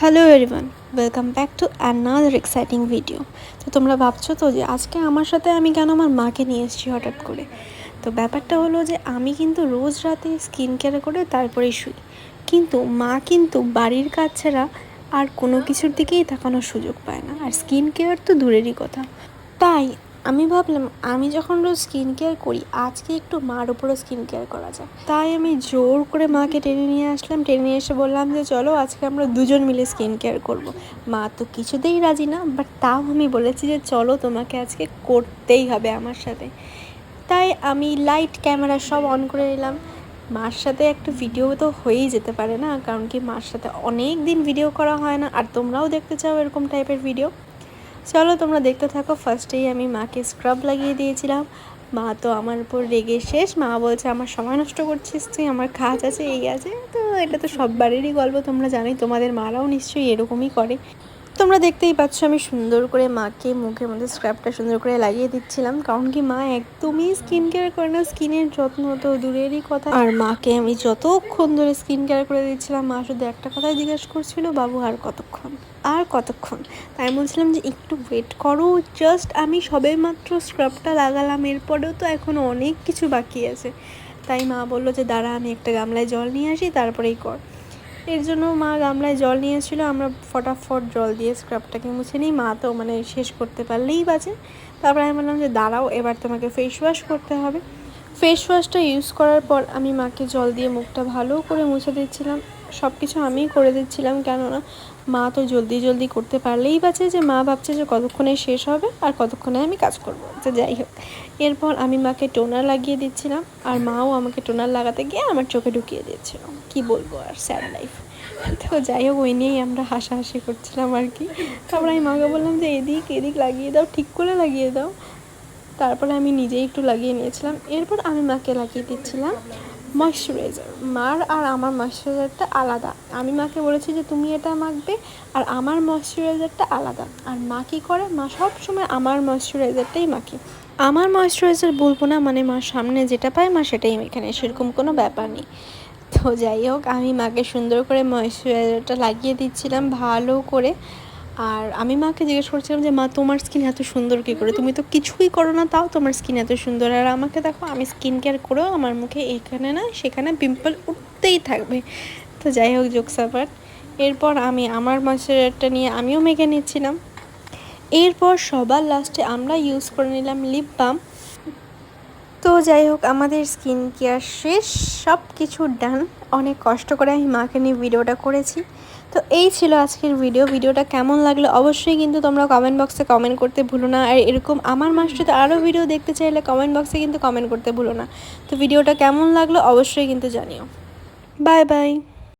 Welcome back to another exciting video তো তোমরা ভাবছ তো যে আজকে আমার সাথে আমি কেন আমার মাকে নিয়ে এসেছি হঠাৎ করে? তো ব্যাপারটা হলো যে আমি কিন্তু রোজ রাতে স্কিন কেয়ার করে তারপরেই শুই। কিন্তু মা কিন্তু বাড়ির কাজ ছাড়া আর কোনো কিছুর দিকেই তাকানোর সুযোগ পায় না। আর স্কিন কেয়ার তো দূরেরই কথা। তাই আমি ভাবলাম, আমি যখন রোজ স্কিন কেয়ার করি, আজকে একটু মার উপরও স্কিন কেয়ার করা যায় তাই আমি জোর করে মাকে টেনে নিয়ে আসলাম। টেনে নিয়ে এসে বললাম যে, চলো, আজকে আমরা দুজন মিলে স্কিন কেয়ার করব। মা তো কিছুতেই রাজি না বাট তাও আমি বলেছি যে, চলো, তোমাকে আজকে করতেই হবে আমার সাথে। তাই আমি লাইট ক্যামেরা সব অন করে নিলাম। মার সাথে একটা ভিডিও তো হয়েই যেতে পারে না, কারণ কি মার সাথে অনেক দিন ভিডিও করা হয় না, আর তোমরাও দেখতে চাও এরকম টাইপের ভিডিও চলো তোমরা দেখতে থাকো ফার্স্টেই আমি মাকে স্ক্রাব লাগিয়ে দিয়েছিলাম। মা তো আমার উপর রেগে শেষ। মা বলছে, আমার সময় নষ্ট করছিস তুই, আমার কাজ আছে, এই আছে। তো এটা তো সব বাড়িরই গল্প, তোমরা জানোই, তোমাদের মারাও নিশ্চয়ই এরকমই করে। তোমরা দেখতেই পাচ্ছ আমি সুন্দর করে মাকে মুখের মধ্যে স্ক্রাবটা সুন্দর করে লাগিয়ে দিচ্ছিলাম। কারণ কি, মা একদমই স্কিন কেয়ার করে না, স্কিনের যত্ন তো দূরেরই কথা। আর মাকে আমি যতক্ষণ ধরে স্কিন কেয়ার করে দিচ্ছিলাম, মা শুধু একটা কথাই জিজ্ঞেস করছিল, বাবু, আর কতক্ষণ? আর কতক্ষণ? তাই বলছিলাম যে, একটু ওয়েট করো জাস্ট আমি সবে মাত্র স্ক্রাবটা লাগালাম, এরপরেও তো এখনও অনেক কিছু বাকি আছে। তাই মা বলল যে, দাঁড়া, আমি একটা গামলায় জল নিয়ে আসি, তারপরেই কর। এর জন্য মা গামলায় জল নিয়েছিল, আমরা ফটাফট জল দিয়ে স্ক্রাবটাকে মুছে নিই। মা তো মানে শেষ করতে পারলেই বাজে তারপরে আমি বললাম যে, দাঁড়াও, এবার তোমাকে ফেস ওয়াশ করতে হবে। ফেস ওয়াশটা ইউজ করার পর আমি মাকে জল দিয়ে মুখটা ভালো করে মুছে দিচ্ছিলাম। সব কিছু আমিই করে দিচ্ছিলাম, কেননা মা তো জলদি জলদি করতে পারলেই বাঁচে যে মা ভাবছে যে কতক্ষণে শেষ হবে আর কতক্ষণে আমি কাজ করব। তো যাই হোক, এরপর আমি মাকে টোনার লাগিয়ে দিচ্ছিলাম আর মাও আমাকে টোনার লাগাতে গিয়ে আমার চোখে ঢুকিয়ে দিচ্ছিল কি বলব আর স্যাড লাইফ। তো যাই হোক, ওই নিয়েই আমরা হাসাহাসি করছিলাম আর কি। তারপর আমি মাকে বললাম যে এদিক এদিক লাগিয়ে দাও, ঠিক করে লাগিয়ে দাও। তারপরে আমি নিজেই একটু লাগিয়ে নিয়েছিলাম। এরপর আমি মাকে লাগিয়ে দিচ্ছিলাম। ময়শ্চারাইজার মার আর আমার ময়শ্চারাইজারটা আলাদা। আমি মাকে বলেছি যে, তুমি এটা মাখবে আর আমার ময়শ্চারাইজারটা আলাদা। আর মা কী করে? মা সব সময় আমার ময়শ্চারাইজারটাই মাখে। আমার ময়শ্চারাইজার বলব না মানে মা সামনে যেটা পায়, মা সেটাই এখানে সেরকম কোনো ব্যাপার নেই। তো যাই হোক, আমি মাকে সুন্দর করে ময়শ্চারাইজারটা লাগিয়ে দিচ্ছিলাম, ভালো করে। আর আমি মাকে জিজ্ঞেস করছিলাম যে, মা, তোমার স্কিন এত সুন্দর কী করে? তুমি তো কিছুই করো না, তাও তোমার স্কিন এত সুন্দর। আর আমাকে দেখো, আমি স্কিন কেয়ার করেও আমার মুখে এখানে না, সেখানে পিম্পল উঠতেই থাকবে। তো যাই হোক জোকসাপার এরপর আমি আমার ময়শ্চারাইজারটা নিয়ে আমিও মেখে নিচ্ছিলাম। এরপর সবার লাস্টে আমরা ইউজ করে নিলাম লিপ বাম তো যাই হোক, আমাদের স্কিন কেয়ার শেষ সব কিছু ডান অনেক কষ্ট করে আমি মাকে নিয়ে ভিডিওটা করেছি। তো এই ছিল আজকের ভিডিও ভিডিওটা কেমন লাগল অবশ্যই কিন্তু তোমরা কমেন্ট বক্সে কমেন্ট করতে ভুলো না। আর এরকম আমার মাসটিতে আরও ভিডিও দেখতে চাইলে কমেন্ট বক্সে কিন্তু কমেন্ট করতে ভুলো না। তো ভিডিওটা কেমন লাগল অবশ্যই কিন্তু জানিও। Bye bye